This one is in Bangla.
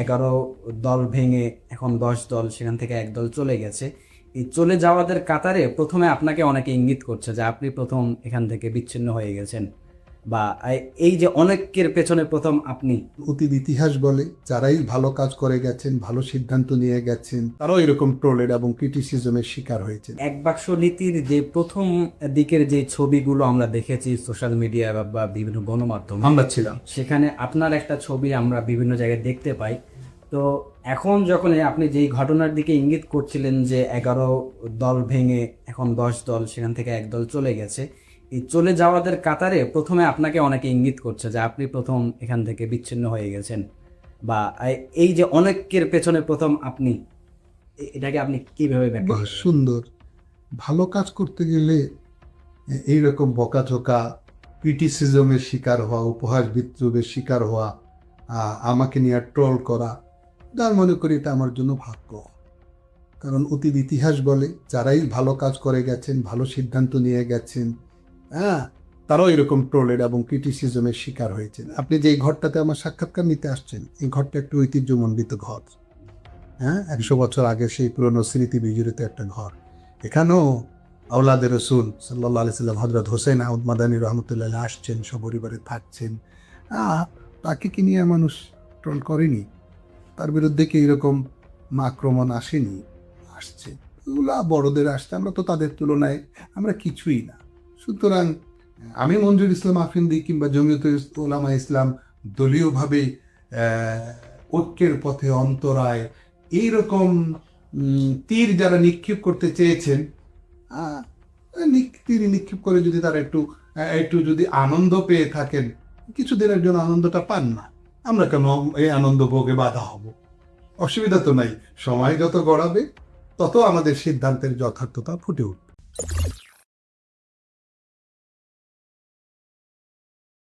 এগারো দল ভেঙে এখন দশ দল সেখান থেকে এক দল চলে গেছে। এই চলে যাওয়াদের কাতারে প্রথমে আপনাকে অনেকে ইঙ্গিত করছে যে আপনি প্রথম এখান থেকে বিচ্ছিন্ন হয়ে গেছেন। বা এই- যে অনেকের পেছনে প্রথম আপনি অতীত ইতিহাস বলে যারাই ভালো কাজ করে গেছেন ভালো সিদ্ধান্ত নিয়ে গেছেন তারাও এরকম ট্রোলের এবং ক্রিটিসিজমের শিকার হয়েছেন। এক বাক্স নীতির যে প্রথম দিকের যে ছবিগুলো আমরা দেখেছি সোশ্যাল মিডিয়া বা বিভিন্ন গণমাধ্যম আমরা ছিলাম। সেখানে আপনার একটা ছবি আমরা বিভিন্ন জায়গায় দেখতে পাই। তো এখন যখন আপনি যেই ঘটনার দিকে ইঙ্গিত করছিলেন যে এগারো দল ভেঙে এখন দশ দল সেখান থেকে এক দল চলে গেছে এই চলে যাওয়াদের কাতারে প্রথমে আপনাকে অনেকে ইঙ্গিত করছে যে আপনি প্রথম এখান থেকে বিচ্ছিন্ন হয়ে গেছেন। বা এই- যে অনেকের পেছনে প্রথম আপনি এটাকে আপনি কীভাবে সুন্দর। ভালো কাজ করতে গেলে এইরকম বকাঝোকা ক্রিটিসিজমের শিকার হওয়া উপহাস বিদ্রোহের শিকার হওয়া আমাকে নিয়ে ট্রল করা তার মনে করি এটা আমার জন্য ভাগ্য। কারণ অতীত ইতিহাস বলে যারাই ভালো কাজ করে গেছেন ভালো সিদ্ধান্ত নিয়ে গেছেন হ্যাঁ তারাও এরকম ট্রোলের এবং ক্রিটিসিজমের শিকার হয়েছেন। আপনি যে এই ঘরটাতে আমার সাক্ষাৎকার নিতে আসছেন, এই ঘরটা একটু ঐতিহ্যমণ্ডিত ঘর। হ্যাঁ একশো বছর আগে সেই পুরনো স্মৃতি বিজড়িত একটা ঘর। এখানেও আউলাদের রসুল সাল্লাহ আলি সাল্লাম হজরত হোসেন আহমদ মাদানী রহমতুল্লাহ আসছেন, সপরিবারে থাকছেন। তাকে কি নিয়ে মানুষ ট্রোল করেনি? তার বিরুদ্ধে কি এরকম আক্রমণ আসেনি? আসছে। বড়দের আসছে, আমরা তো তাদের তুলনায় আমরা কিছুই না। সুতরাং, আমি মঞ্জুর ইসলাম আফিন্দি কিংবা জমিয়ত ওলামা ইসলাম দলীয়ভাবে ঐক্যের পথে অন্তরায় এইরকম তীর যারা নিক্ষেপ করতে চেয়েছেন তীর নিক্ষেপ করে যদি তারা একটু একটু যদি আনন্দ পেয়ে থাকেন কিছুদিনের জন্য আনন্দটা পান না। আমরা কেন এই আনন্দ ভোগে বাধা হব? অসুবিধা তো নাই, সময় যত গড়াবে, তত আমাদের সিদ্ধান্তের যথার্থতা ফুটে উঠবে।